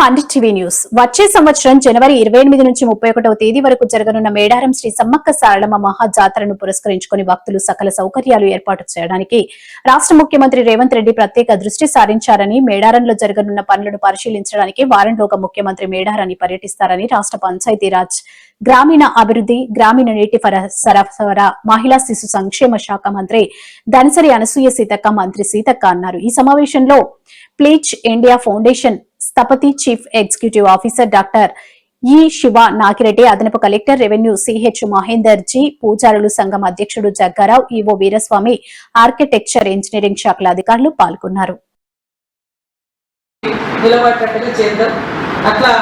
Hundred TV news. వచ్చే సంవత్సరం జనవరి ఇరవై ఎనిమిది నుంచి ముప్పై ఒకటవ తేదీ వరకు జరగనున్న మేడారం శ్రీ సమ్మక్క సారళమ్మ మహా జాతరను పురస్కరించుకుని భక్తులు సకల సౌకర్యాలు ఏర్పాటు చేయడానికి రాష్ట్ర ముఖ్యమంత్రి రేవంత్ రెడ్డి ప్రత్యేక దృష్టి సారించారని మేడారంలో జరగనున్న పనులను పరిశీలించడానికి వారంలోగా ముఖ్యమంత్రి మేడారాన్ని పర్యటిస్తారని రాష్ట్ర పంచాయతీరాజ్ గ్రామీణ అభివృద్ధి గ్రామీణ నీటి పర- సరఫరా మహిళా శిశు సంక్షేమ శాఖ మంత్రి దనసరి అనసూయ సీతక్క మంత్రి సీతక్క అన్నారు. ఈ సమావేశంలో Pleach India foundation స్థపతి chief executive officer doctor E Shiva Nagireddy అదనపు collector revenue CH Mahender ji పూజారులు సంఘం అధ్యక్షుడు Jaggarao EO Veeraswamy architecture engineering శాఖల అధికారులు పాల్గొన్నారు. అట్లా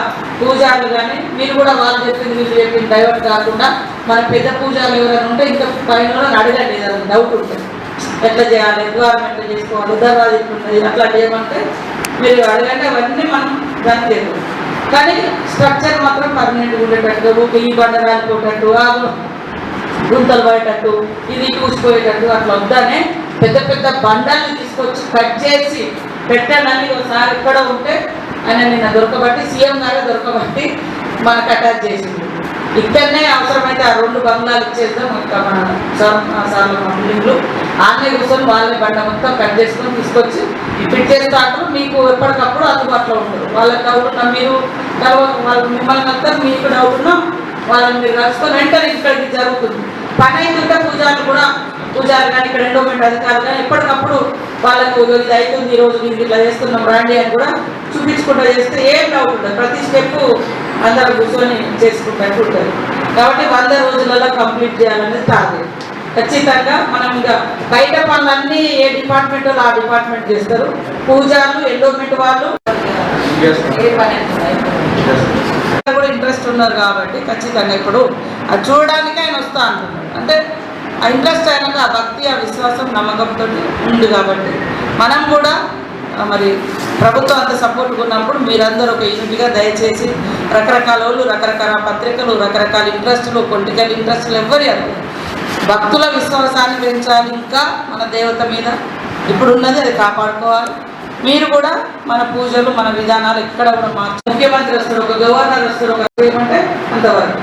పూజారులు కానీ మీరు కూడా వాళ్ళు చెప్పింది మీరు చెప్పింది డైవర్ట్ కాకుండా మన పెద్ద పూజారులు ఎవరైనా ఉంటే ఇంకా పైన కూడా అడగండి ఏదైనా డౌట్ ఉంటుంది ఎట్లా చేయాలి ద్వారం ఎట్లా చేసుకోవాలి దర్వాజ ఎట్లున్నది అట్లా చేయమంటే మీరు అడగండి అవన్నీ మనం దాని చేద్దాం. కానీ స్ట్రక్చర్ మాత్రం పర్మనెంట్ ఉండేటట్టు ఊపి ఈ బండ రాలిపోయేటట్టు ఆ గుంతలు పడేటట్టు ఇది కూసిపోయేటట్టు అట్లా వద్దనే పెద్ద పెద్ద బండల్ని తీసుకొచ్చి కట్ చేసి పెట్టానని ఒకసారి ఇక్కడ ఉంటే ఆయన నిన్న దొరకబట్టి సీఎం గారే దొరకబట్టి మనకు అటాచ్ చేసింది ఇక్కడనే అవసరమైతే ఆ రెండు బంగ్లాలు ఇచ్చేద్దాం ఇంకా మన సార్ సార్లు బిల్డింగ్లు ఆన్లైన్ కూర్చొని వాళ్ళని బండ మొత్తం కట్ చేసుకొని తీసుకొచ్చి ఫిట్ చేస్తూ అంటారు మీకు ఎప్పటికప్పుడు అందుబాటులో ఉంటారు వాళ్ళకి డౌట్ ఉన్నా మీరు తర్వాత వాళ్ళు మిమ్మల్ని అంతా మీకు డౌట్ ఉన్నా వాళ్ళని మీరు కలుసుకొని వెంటనే ఇక్కడికి జరుగుతుంది. పని అయితే పూజారులు కూడా పూజారులు కానీ ఇక్కడ ఎండోమెంట్ అధికారులు కానీ ఎప్పటికప్పుడు వాళ్ళకు ఇది అవుతుంది ఈ రోజు మీరు ఇట్లా చేస్తున్నాం రాండి అని కూడా చూపించుకుంటూ చేస్తే ఏం డౌట్ ఉండదు. ప్రతి స్టెప్ అందరూ కూర్చొని చేసుకుంటూ ఉంటుంది. కాబట్టి వంద రోజులలో కంప్లీట్ చేయాలనేది టార్గెట్ ఖచ్చితంగా మనం ఇంకా బయట పనులన్నీ ఏ డిపార్ట్మెంట్ ఆ డిపార్ట్మెంట్ చేస్తారు. పూజారులు ఎండోమెంట్ వాళ్ళు. ఏ పని అయినా కూడా ఇంట్రెస్ట్ ఉన్నారు కాబట్టి ఖచ్చితంగా ఇప్పుడు అది చూడడానికి ఆయన వస్తా అంటున్నాడు. అంటే ఆ ఇంట్రెస్ట్ అయినాక ఆ భక్తి ఆ విశ్వాసం నమ్మకంతో ఉంది కాబట్టి మనం కూడా మరి ప్రభుత్వం అంత సపోర్ట్గా ఉన్నప్పుడు మీరందరూ ఒక యూనిట్గా దయచేసి రకరకాల వాళ్ళు రకరకాల పత్రికలు రకరకాల ఇంట్రెస్టులు పొలిటికల్ ఇంట్రెస్టులు ఎవ్వరి అడగరు. భక్తుల విశ్వాసాన్ని పెంచాలి ఇంకా మన దేవత మీద. ఇప్పుడు ఉన్నది అది కాపాడుకోవాలి. మీరు కూడా మన పూజలు మన విధానాలు ఎక్కడ కూడా మార్చు ముఖ్యమంత్రి వస్తారు ఒక గవర్నర్ వస్తారు ఒక ఏమంటే అంతవరకు.